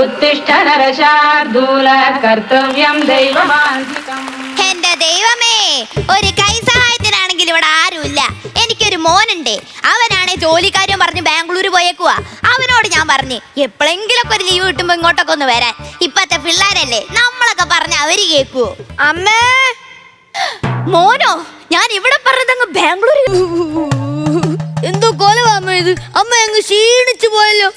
ഉത്തിഷ്ഠ നരശാർദൂല കർത്തവ്യം ദൈവമാന്തികം എന്റെ ദൈവമേ ഒരു കൈ സഹായത്തിനാണെങ്കിൽ ഇവിടെ ആരുമില്ല. എനിക്കൊരു മോനുണ്ട്. അവനാണ് ജോലിക്കാരും പറഞ്ഞ് ബാംഗ്ലൂർ പോയേക്കുക അവനോട് ഞാൻ പറഞ്ഞു എപ്പോഴെങ്കിലൊക്കെ ഒരു ലീവ് കിട്ടുമ്പോ ഇങ്ങോട്ടൊക്കെ ഒന്ന് വരാൻ. ഇപ്പത്തെ പിള്ളേരല്ലേ നമ്മളൊക്കെ പറഞ്ഞ അവർ കേക്കുവോ? അമ്മേ! മോനോ ഞാൻ ഇവിടെ പറഞ്ഞതങ്ങ് ബാംഗ്ലൂർ എന്തോ കൊലവാമ്മ ഇത്. അമ്മ അങ്ങ് ക്ഷീണിച്ചു പോയല്ലോ.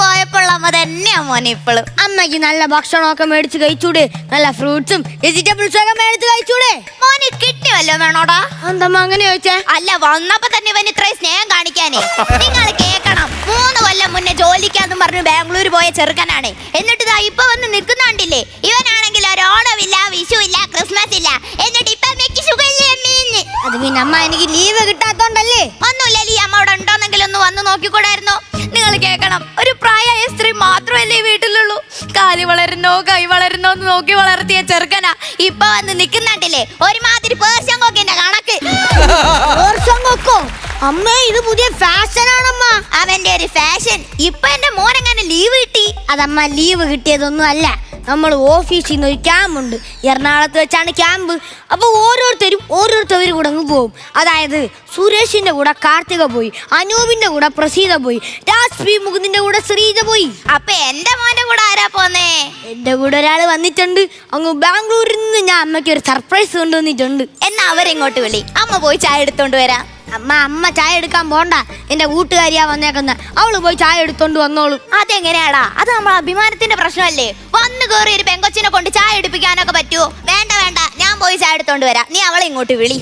പോയപ്പോൾ അമ്മ തന്നെയാ മോനെ ഇപ്പോഴും അമ്മയ്ക്ക് നല്ല ഭക്ഷണമൊക്കെ മേടിച്ച് കഴിച്ചൂടെ. നല്ല ഫ്രൂട്ട്സും വെജിറ്റബിൾസും ഒക്കെ മേടിച്ച് കഴിച്ചൂടെ. മോനെ കിട്ടിയല്ലോ വേണോടാ. എന്തമ്മ അങ്ങനെ ചോദിച്ചേ? അല്ല വന്നപ്പോ തന്നെ ഇവൻ ഇത്രയും സ്നേഹം കാണിക്കാനേ. നിങ്ങൾ കേക്കണം. മൂന്ന് കൊല്ലം മുന്നേ ജോലിക്കാന്നും പറഞ്ഞു ബാംഗ്ലൂർ പോയ ചെറുക്കനാണ്. എന്നിട്ട് ഇതാ ഇപ്പൊ വന്ന് നിൽക്കുന്നുണ്ടില്ലേ ഇവനാണെങ്കിൽ ഒരു ഓണമില്ല വിഷു ഇല്ല ക്രിസ്മസ് ഇല്ല. എന്നിട്ട് ഇപ്പൊ അമ്മയ്ക്ക് സുഖമില്ലേ അത് പിന്നെ അമ്മ എനിക്ക് ലീവ് കിട്ടാത്തോണ്ടല്ലേ? ഒന്നുമില്ല ലീ. അമ്മ അവിടെ ഉണ്ടോന്നെങ്കിലും ഒന്ന് വന്ന് നോക്കിക്കൂടായിരുന്നോ? നിങ്ങൾ കേൾക്കണം ഒരു പ്രായമായ സ്ത്രീ മാത്രമല്ലേ വീട്ടിലുള്ളൂ. കാൽ വളരുന്നോ കൈ വളരുന്നോ എന്ന് നോക്കി വളർത്തിയ ചെറുക്കനാ ഇപ്പൊ വന്ന് നിൽക്കുന്നുണ്ടില്ലേ? ഒരുമാതിരി പേർഷ്യൻ കൊക്കിന്റെ കണക്ക്. കൊക്കോ? അമ്മ ഇത് പുതിയ ഫാഷൻ ആണമ്മ അവന്റെ ഒരു ഫാഷൻ. ഇപ്പൊ എന്റെ മോനെങ്ങനെ ലീവ് കിട്ടി? അതമ്മ ലീവ് കിട്ടിയതൊന്നും അല്ല നമ്മൾ ഓഫീസിൽ നിന്ന് ഒരു ക്യാമ്പ് ഉണ്ട്. എറണാകുളത്ത് വെച്ചാണ് ക്യാമ്പ് അപ്പോൾ ഓരോരുത്തരും ഓരോരുത്തരും കൂടെ അങ്ങ് പോകും. അതായത് സുരേഷിന്റെ കൂടെ കാർത്തിക പോയി അനൂപിന്റെ കൂടെ പ്രസീത പോയി രാജ്പി മുകുന്ദിന്റെ മുകുന്ദിന്റെ കൂടെ ശ്രീജ പോയി. അപ്പൊ എന്റെ മോന്റെ കൂടെ ആരാ പോന്നേ? എന്റെ കൂടെ ഒരാൾ വന്നിട്ടുണ്ട്. അങ്ങ് ബാംഗ്ലൂരിൽ നിന്ന് ഞാൻ അമ്മയ്ക്ക് ഒരു സർപ്രൈസ് കൊണ്ടുവന്നിട്ടുണ്ട്. എന്നാ അവരെങ്ങോട്ട് വിളി. അമ്മ പോയി ചായ എടുത്തോണ്ട് വരാം. അമ്മ അമ്മ ചായ എടുക്കാൻ പോണ്ട. എന്റെ കൂട്ടുകാരിയാ വന്നേക്കുന്ന. അവൾ പോയി ചായ എടുത്തോണ്ട് വന്നോളൂ. അതെങ്ങനെയാടാ? അത് നമ്മൾ അഭിമാനത്തിന്റെ പ്രശ്നമല്ലേ? വന്ന് കേറി ഒരു പെങ്കൊച്ചിനെ കൊണ്ട് ചായ എടുപ്പിക്കാനൊക്കെ പറ്റുമോ വേണ്ട വേണ്ട. ഞാൻ പോയി ചായ എടുത്തോണ്ട് വരാം. നീ അവളെ ഇങ്ങോട്ട് വിളി.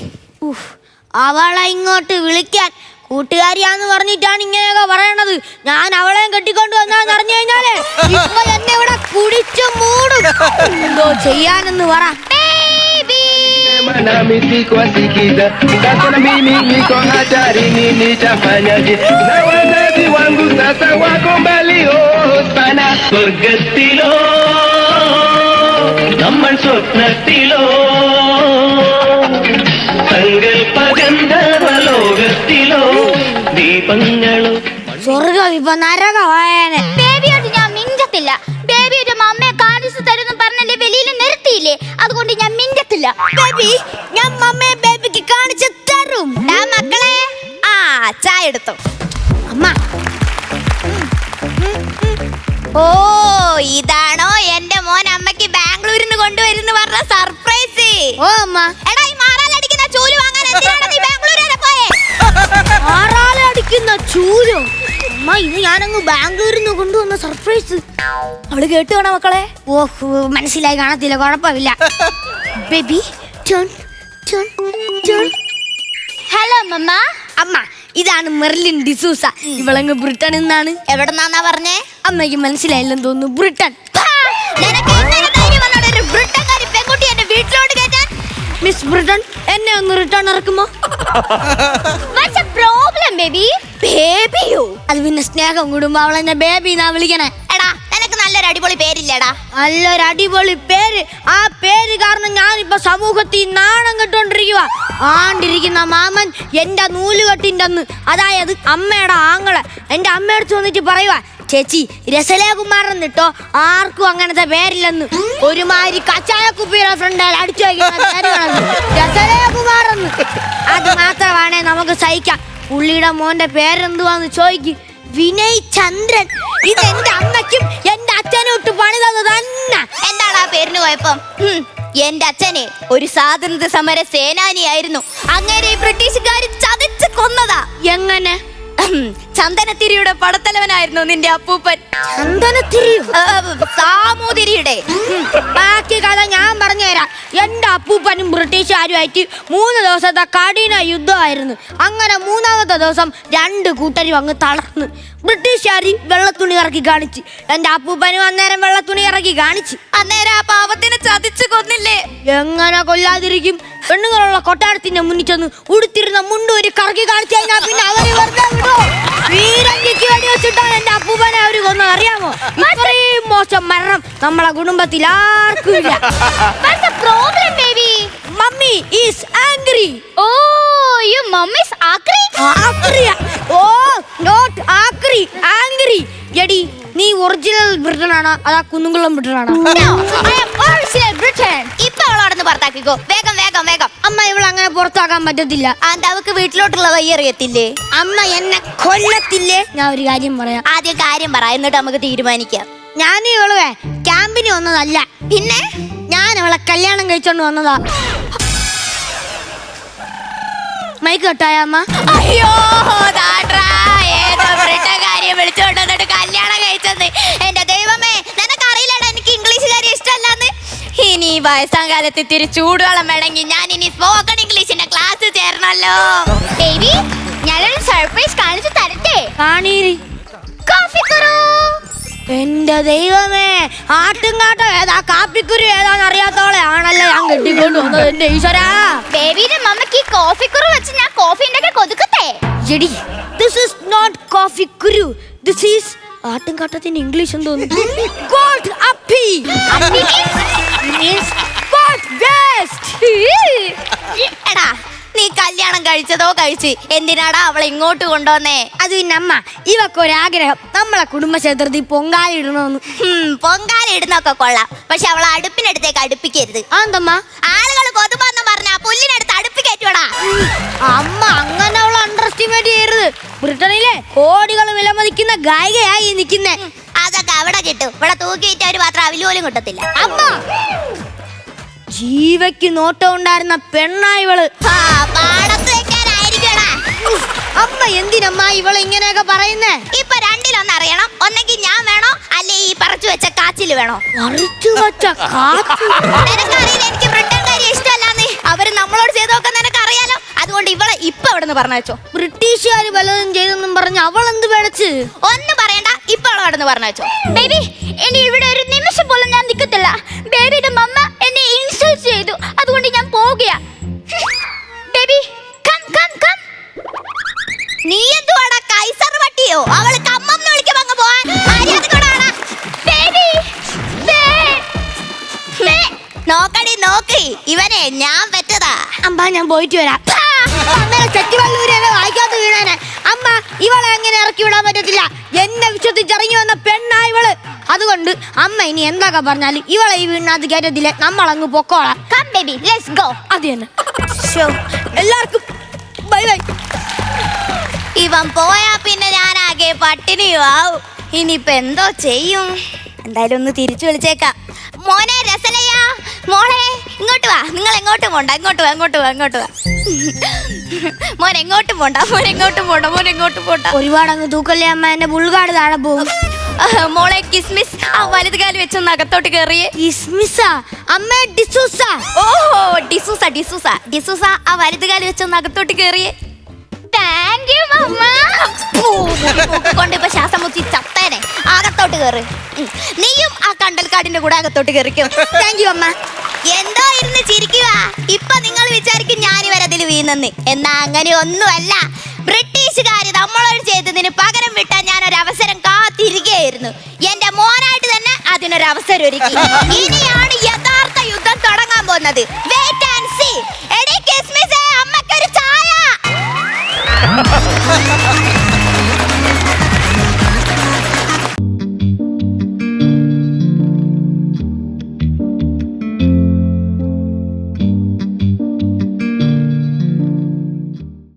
അവളെ ഇങ്ങോട്ട് വിളിക്കാൻ കൂട്ടുകാരിയാന്ന് പറഞ്ഞിട്ടാണ് ഇങ്ങനെയൊക്കെ പറയണത്. ഞാൻ അവളെയും കെട്ടിക്കൊണ്ട് വന്നാന്ന് അറിഞ്ഞു കഴിഞ്ഞാലേ ഇപ്പൊ എന്നെ ഇവിടെ കുടിച്ചു മൂടും. എന്തോ ചെയ്യാനെന്ന് പറ. Mana misiko asikiza sasa na mimi niko hatarini nitafanyaje na wazazi wangu sasa wako mbali oh sana സ്വർഗത്തിലോ നമ്മൾ സ്വപ്നത്തിലോ സങ്കൽപ്പ ഗന്ധർവലോകത്തിലോ ദീപങ്ങളോ സ്വർഗം ഇപ്പൊ നരകമായേനെ ചൂരോ? അമ്മ ഇത് ഞാനങ്ങ് ബാംഗ്ലൂരിൽ നിന്ന് കൊണ്ടുവന്ന സർപ്രൈസ് അവൾ കേട്ട് വേണോ മക്കളെ. ഓഹ് മനസ്സിലായി കാണത്തില്ല കുഴപ്പമില്ല. Baby turn turn turn hello mama അമ്മ ഇതാണ് മെർലിൻ ഡിസൂസ. ഇവളങ്ങ് ബ്രിട്ടൻ എന്നാണ്. എവിടെ എവിടെന്നാന്നാ പറഞ്ഞേ? അമ്മയ്ക്ക് മനസ്സിലായില്ലെന്ന് തോന്നുന്നു ബ്രിട്ടൻ നിനക്ക് എങ്ങനെ ധൈര്യം വന്നോടെ ഒരു ബ്രിട്ടൻകാരി പെൺകുട്ടി എന്റെ വീട്ടിലോട്ട് കയറ്റാൻ മിസ് ബ്രിട്ടൺ എന്നെ ഒന്ന് റിട്ടേൺ ഇറക്കുമോ? What's the problem, baby? ബേബിയോ അത് പിന്നെ സ്നേഹം കൂടുമ്പോ അവൾ എന്നെ ബേബി എന്നാ വിളിക്കണേ. എടാ നിനക്ക് നല്ലൊരു അടിപൊളി പേരില്ലേടാ. നല്ലൊരു അടിപൊളി പേര്. ആ പേര് കാരണം ഞാനിപ്പോ സമൂഹത്തിൽ നാണം കെട്ടോണ്ടിരിക്കുക ആണ്ടിരിക്കുന്ന മാമൻ എന്റെ നൂലുകെട്ടിന്റെ അന്ന് അതായത് അമ്മയുടെ ആങ്ങളെ. എന്റെ അമ്മയടുത്ത് വന്നിട്ട് പറയുക ചേച്ചി രസലേകുമാർ എന്നിട്ടോ ആർക്കും അങ്ങനത്തെ പേരില്ലെന്ന്. ഒരുമാതിരി കച്ചായ കുപ്പിയുടെ ഫ്രണ്ട് അടിച്ചു രസലേകുമാർ എന്ന് രസലേകുമാറെന്ന് അത് മാത്രമാണേ നമുക്ക് സഹിക്കാം. പുള്ളിയുടെ മോന്റെ പേരെന്തുവാന്ന് ചോദിക്കും. വിനയ് ചന്ദ്രൻ. ഇത് എന്റെ അമ്മയ്ക്കും എന്റെ അച്ഛനും ഇട്ട് പണി തന്നു തന്നെ. എന്താണ് ആ പേരിന് കുഴപ്പം? എന്റെ അച്ഛനെ ഒരു സ്വാതന്ത്ര്യ സമര സേനാനിയായിരുന്നു. അങ്ങനെ ബ്രിട്ടീഷുകാർ ചതച്ച് കൊന്നതാ. എങ്ങനെ? ചന്ദനത്തിരിയുടെ പടത്തലവനായിരുന്നു നിന്റെ അപ്പൂപ്പൻ. ചന്ദനത്തിരിയോ? സാമൂതിരിയുടെ. ബാക്കി കഥ ഞാൻ പറഞ്ഞുതരാം. എന്റെ അപ്പൂപ്പനും ബ്രിട്ടീഷുകാരുമായിട്ട് മൂന്ന് ദിവസത്തെ കഠിന യുദ്ധമായിരുന്നു. അങ്ങനെ മൂന്നാമത്തെ ദിവസം രണ്ട് കൂട്ടരും അങ്ങ് തളർന്ന് ബ്രിട്ടീഷുകാർ വെള്ളത്തുണി ഇറക്കി കാണിച്ച്. എന്റെ അപ്പൂപ്പനും അന്നേരം വെള്ളത്തുണി ഇറക്കി കാണിച്ച്. അന്നേരം ആ പാവത്തിനെ ചതിച്ചു കൊന്നില്ലേ? എങ്ങനെ കൊല്ലാതിരിക്കും? പെണ്ണുങ്ങളുള്ള കൊട്ടാരത്തിന്റെ മുന്നിൽ ചെന്ന് ഉടുത്തിരുന്ന മുണ്ട് ഒരു കറക്കി കാണിച്ചു കഴിഞ്ഞാൽ പിന്നെ അവരെ വെറുതെ വിടോ വീരഞ്ചിക്ക് വേണ്ടി വെച്ചിട്ടാണ് എന്റെ അപ്പൂപ്പനെ അവർ കൊന്നത് അറിയാമോ? ഇത്രയും മോശം മരണം നമ്മളെ കുടുംബത്തിൽ ആർക്കും ഇല്ല. Problem baby mummy is angry oh you mummy's ആക്രി ആക്രിയ ഓ നോട്ട് ആക്രി ആംഗ്രി എടി നീ ഒറിജിനൽ ബ്രിട്ടൻ ആണോ? അതാ കുന്നുംകുളം ബ്രിട്ടൻ ആണോ? ഇപ്പൊ അവളോടൊന്ന് പുറത്താക്കിക്കോ. വേഗം. വേഗം വേഗം അമ്മ ഇവിടെ അങ്ങനെ പുറത്താക്കാൻ പറ്റത്തില്ല. അവക്ക് വീട്ടിലോട്ടുള്ള വഴി അറിയത്തില്ലേ? അമ്മ എന്നെ കൊല്ലത്തില്ലേ? ഞാൻ ഒരു കാര്യം പറയാം. ആദ്യം കാര്യം പറ എന്നിട്ട് നമുക്ക് തീരുമാനിക്കാം. ഞാൻ ഇവളെ ക്യാമ്പിന് വന്നതല്ല. പിന്നെ? ഞാൻ അവളെ കല്യാണം കഴിച്ചോണ്ട് വന്നതാ. മൈക്ക് കെട്ടായ അമ്മ? അയ്യോ ദാണ്ട്രാ, ഏതോ ബ്രിട്ടൻകാരിയെ വിളിച്ചോണ്ട് വന്നിട്ട് കല്യാണം കഴിച്ചെന്ന്. ഇനി വയസ്സാം കാലത്ത് ഇത്തിരി ചൂടുവെള്ളം വേണമെങ്കിൽ ഞാൻ ഇനി സ്പോക്കൺ ഇംഗ്ലീഷിന്റെ ക്ലാസ് ചേരണല്ലോ ബേബി ഞാനൊരു സർപ്രൈസ് കാണിച്ചു തരട്ടെ? കാണീരി കാഫി കുറു എന്റെ ദൈവമേ ആട്ടുംകാട്ടം ഏതാ? കാപ്പിക്കുരു ഏതാന്ന് അറിയാത്തോളെ. ആണല്ലോ ഞാൻ കെട്ടിക്കൊണ്ട് വന്നത് എന്റെ ഈശ്വരാ. ബേബിയുടെ മമ്മക്ക് ഈ കോഫിക്കുറു കുറു വെച്ച് ഞാൻ കോഫി ഉണ്ടാക്കി കൊതുക്കത്തെ എടി ദിസ് ഈസ് നോട്ട് കോഫിക്കുരു കുരു ദിസ് ഈസ് ആട്ടുംകാട്ടത്തിന്റെ ഇംഗ്ലീഷ് എന്തോന്നു ഗോഡ് അപ്പി എടാ നീ കല്യാണം കഴിച്ചതോ കഴിച്ച് എന്തിനാടാ അവളെ ഇങ്ങോട്ട് കൊണ്ടുവന്നേ? അത് പിന്നെ അമ്മ ഇവക്ക് ഒരാഗ്രഹം നമ്മളെ കുടുംബക്ഷേത്രത്തിൽ പൊങ്കാലി ഇടണമെന്ന് ഹും, പൊങ്കാല ഇടുന്നൊക്കെ കൊള്ളാം. പക്ഷെ അവളെ അടുപ്പിനടുത്തേക്ക് അടുപ്പിക്കരുത്. ആന്തമ്മ ആളുകൾ കൊതുമ്പെന്ന് പറഞ്ഞ പുല്ലിനടുത്ത് അടുപ്പിക്കേറ്റോടാ അമ്മ അങ്ങനെ അവൾ എസ്റ്റിമേറ്റ് ചെയ്യരുത്. ബ്രിട്ടനിലെ കോടികൾ വിലമതിക്കുന്ന ഗായികയായി നിൽക്കുന്നേ. അതൊക്കെ അവിടെ കിട്ടും. ഇവിടെ തൂക്കിയിട്ട ഒരു മാത്രം അവിൽ പോലും കിട്ടത്തില്ല. അമ്മ! ജീവയ്ക്ക് നോട്ടം ഉണ്ടായിരുന്ന പെണ്ണായിവൾ ആ, പാടത്ത് അമ്മ എന്തിനമ്മ ഇവളെ ഇങ്ങനെയൊക്കെ പറയുന്നേ? ഇപ്പൊ രണ്ടിലൊന്ന് അറിയണം. ഒന്നെങ്കിൽ ഞാൻ വേണോ? അല്ലെ ഈ പറിച്ചു വെച്ച കാച്ചിൽ വേണോ? മറിച്ചു വച്ച കാറ്റ് നിനക്കറിയില്ല എനിക്ക് ബ്രിട്ടൻകാരി ഇഷ്ടമല്ലാന്ന്. അവർ നമ്മളോട് ചെയ്തൊക്കെ നിനക്ക് അറിയാലോ അതുകൊണ്ട് ഇവളെ ഇപ്പൊ അവിടെ നിന്ന് പറഞ്ഞോ ബ്രിട്ടീഷുകാർ വല്ലതും ചെയ്തെന്നും പറഞ്ഞ് അവൾ എന്ത് പേടച്ച്? ഒന്നും പറയണ്ട ഇപ്പൊ അവൾ അവിടെ നിന്ന് പറഞ്ഞോ ബേബി ഇനി ഇവിടെ ഒരു നിമിഷം പോലും ഞാൻ നിൽക്കത്തില്ല ബേബിയുടെ മമ്മ എന്നെ ഇൻസൾട്ട് ചെയ്തു. അതുകൊണ്ട് ഞാൻ പോവുകയാ. ബേബി കം കം കം നീ എന്തുവാടാ കൈസർ പട്ടിയോ അവൾ കമ്മം വിളിക്കുമ്പോ അങ്ങ് പോവാൻ. മര്യാദക്കോടാടാ ബേബി നോക്കടി നോക്കി. ഇവനെ ഞാൻ പറ്റതാ അമ്പാ ഞാൻ പോയിട്ട് വരാം. വായിക്കാത്ത വീണാനെ. അമ്മ ഇവളെ അങ്ങനെ ഇറക്കി വിടാൻ പറ്റത്തില്ല? എന്നെ വിശ്വസിച്ചിറങ്ങി വന്ന പെണ്ണായിവൾ അതുകൊണ്ട് അമ്മ ഇനി എന്തൊക്കെ പറഞ്ഞാലും ഇവളെ ഈ വീടിനകത്ത് കയറ്റത്തില്ല. നമ്മളങ്ങ് പൊക്കോളാം. കം ബേബി ലെറ്റ്സ് ഗോ അത് തന്നെ. എല്ലാവർക്കും ബൈ ബൈ. ഇവൻ പോയാ പിന്നെ ഞാനാകെ പട്ടിണിയുമാവും ഇനിയിപ്പോ എന്തോ ചെയ്യും? എന്തായാലും ഒന്ന് തിരിച്ചു വിളിച്ചേക്കാം. മോനെ വാ നിങ്ങൾ എങ്ങോട്ടും പോണ്ട എങ്ങോട്ട് വാ എങ്ങോട്ട് വാ എങ്ങോട്ട് വാ. മോൻ എങ്ങോട്ടും പോണ്ട മോൻ എങ്ങോട്ടും പോണ്ട മോൻ എങ്ങോട്ടും പോണ്ട. ഒരുപാട് അങ്ങ് തൂക്കല്ലേ അമ്മ എന്റെ ബുൾഗാട് താഴെ പോകും. മോളെ കിസ്മിസ് ആ വലത് കാൽ വെച്ചൊന്ന് അകത്തോട്ട് കയറിയേ ഇസ്മിസ അമ്മ ഡിസൂസ. ഓഹോ ഡിസൂസ ഡിസൂസ ഡിസൂസ ആ വലത് കാൽ വെച്ചൊന്ന് അകത്തോട്ട് കയറിയേ താങ്ക്. നീയും ആ കണ്ടൽക്കാടിന്റെ കൂടെ അകത്തോട്ട് കയറിക്കും എന്തോ ഇരുന്ന് ചിരിക്കുക ഇപ്പൊ നിങ്ങൾ വിചാരിക്കും ഞാൻ ഇവരതിൽ വീണെന്ന്. എന്നാ അങ്ങനെ ഒന്നുമല്ല. ബ്രിട്ടീഷുകാർ നമ്മളോട് ചെയ്തതിന് പകരം വിട്ടാൻ ഞാൻ ഒരു അവസരം കാത്തിരിക്കുകയായിരുന്നു. എന്റെ മോനായിട്ട് തന്നെ അതിനൊരു അവസരം ഒരുക്കി. ഇനിയാണ് യഥാർത്ഥ യുദ്ധം തുടങ്ങാൻ പോകുന്നത്. വെയിറ്റ് ആൻഡ് സീ എടി